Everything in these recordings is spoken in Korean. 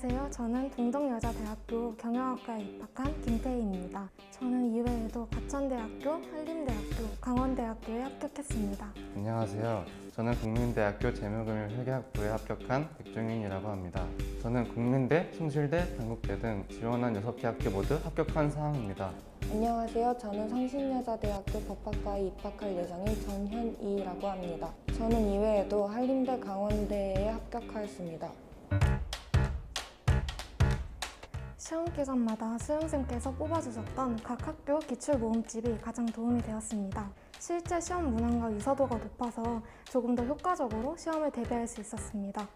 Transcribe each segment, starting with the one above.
안녕하세요. 저는 동덕여자대학교 경영학과에 입학한 김태희입니다. 저는 이외에도 과천대학교, 한림대학교, 강원대학교에 합격했습니다. 안녕하세요. 저는 국민대학교 재무금융회계학부에 합격한 백종윤이라고 합니다. 저는 국민대, 숭실대, 단국대 등 지원한 6개 학교 모두 합격한 사항입니다. 안녕하세요. 저는 성신여자대학교 법학과에 입학할 예정인 전현이라고 합니다. 저는 이외에도 한림대 강원대에 합격하였습니다. 시험 기간마다 수험생께서 뽑아주셨던 각 학교 기출 모음집이 가장 도움이 되었습니다. 실제 시험 문항과 유사도가 높아서 조금 더 효과적으로 시험을 대비할 수 있었습니다.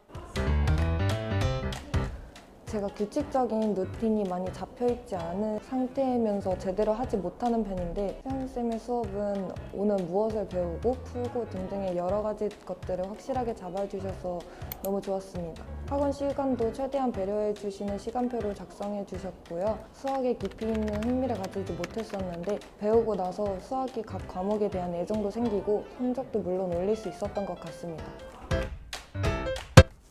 제가 규칙적인 루틴이 많이 잡혀있지 않은 상태면서 제대로 하지 못하는 편인데 세훈쌤의 수업은 오늘 무엇을 배우고 풀고 등등의 여러 가지 것들을 확실하게 잡아주셔서 너무 좋았습니다. 학원 시간도 최대한 배려해 주시는 시간표를 작성해 주셨고요. 수학에 깊이 있는 흥미를 가지지 못했었는데 배우고 나서 수학이 각 과목에 대한 애정도 생기고 성적도 물론 올릴 수 있었던 것 같습니다.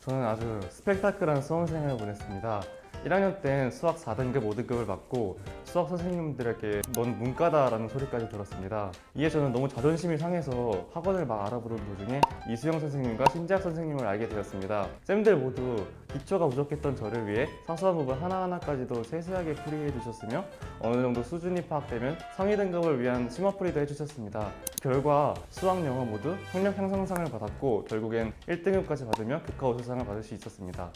저는 아주 스펙타클한 수험생활을 보냈습니다. 1학년 땐 수학 4등급, 5등급을 받고 수학 선생님들에게 넌 문과다라는 소리까지 들었습니다. 이에 저는 너무 자존심이 상해서 학원을 막 알아보던 도중에 이수영 선생님과 신재학 선생님을 알게 되었습니다. 쌤들 모두 기초가 부족했던 저를 위해 사소한 부분 하나하나까지도 세세하게 풀이해 주셨으며 어느 정도 수준이 파악되면 상위 등급을 위한 심화풀이도 해주셨습니다. 결과 수학, 영어 모두 학력 향상상을 받았고 결국엔 1등급까지 받으며 교과 우수상을 받을 수 있었습니다.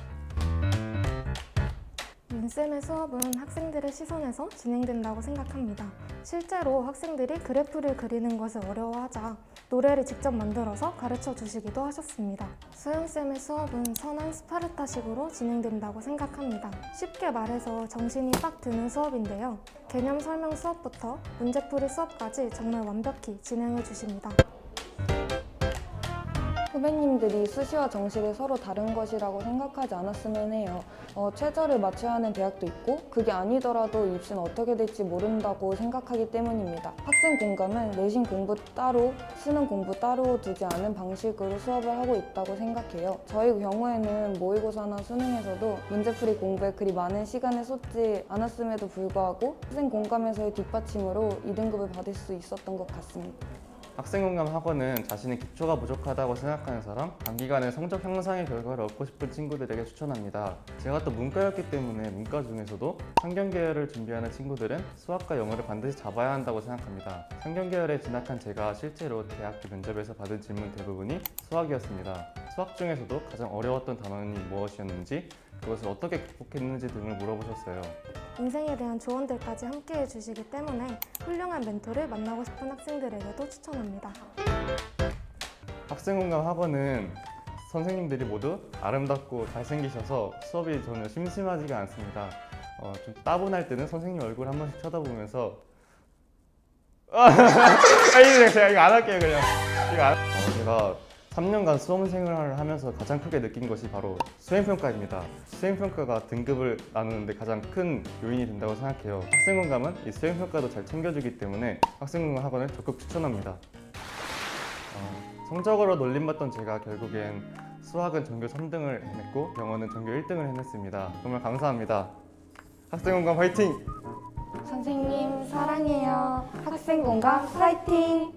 윤쌤의 수업은 학생들의 시선에서 진행된다고 생각합니다. 실제로 학생들이 그래프를 그리는 것을 어려워하자 노래를 직접 만들어서 가르쳐 주시기도 하셨습니다. 수연쌤의 수업은 선한 스파르타식으로 진행된다고 생각합니다. 쉽게 말해서 정신이 빡 드는 수업인데요. 개념 설명 수업부터 문제풀이 수업까지 정말 완벽히 진행해 주십니다. 후배님들이 수시와 정시를 서로 다른 것이라고 생각하지 않았으면 해요. 어, 최저를 맞춰야 하는 대학도 있고 그게 아니더라도 입시는 어떻게 될지 모른다고 생각하기 때문입니다. 학생 공감은 내신 공부 따로, 수능 공부 따로 두지 않은 방식으로 수업을 하고 있다고 생각해요. 저희 경우에는 모의고사나 수능에서도 문제풀이 공부에 그리 많은 시간을 쏟지 않았음에도 불구하고 학생 공감에서의 뒷받침으로 2등급을 받을 수 있었던 것 같습니다. 학생공감 학원은 자신의 기초가 부족하다고 생각하는 사람, 단기간에 성적 향상의 결과를 얻고 싶은 친구들에게 추천합니다. 제가 또 문과였기 때문에 문과 중에서도 상경계열을 준비하는 친구들은 수학과 영어를 반드시 잡아야 한다고 생각합니다. 상경계열에 진학한 제가 실제로 대학교 면접에서 받은 질문 대부분이 수학이었습니다. 수학 중에서도 가장 어려웠던 단원이 무엇이었는지, 그것을 어떻게 극복했는지 등을 물어보셨어요. 인생에 대한 조언들까지 함께 해주시기 때문에 훌륭한 멘토를 만나고 싶은 학생들에게도 추천합니다. 학생공감 학원은 선생님들이 모두 아름답고 잘생기셔서 수업이 전혀 심심하지가 않습니다. 어, 좀 따분할 때는 선생님 얼굴 한 번씩 쳐다보면서 아, 이거 제가 이거 안 할게요 그냥 이거 안... 어, 제가 3년간 수험 생활을 하면서 가장 크게 느낀 것이 바로 수행평가입니다. 수행평가가 등급을 나누는데 가장 큰 요인이 된다고 생각해요. 학생공감은 이 수행평가도 잘 챙겨주기 때문에 학생공감 학원을 적극 추천합니다. 어, 성적으로 놀림받던 제가 결국엔 수학은 전교 3등을 해냈고 영어는 전교 1등을 해냈습니다. 정말 감사합니다. 학생공감 화이팅! 선생님 사랑해요. 학생 공감 파이팅!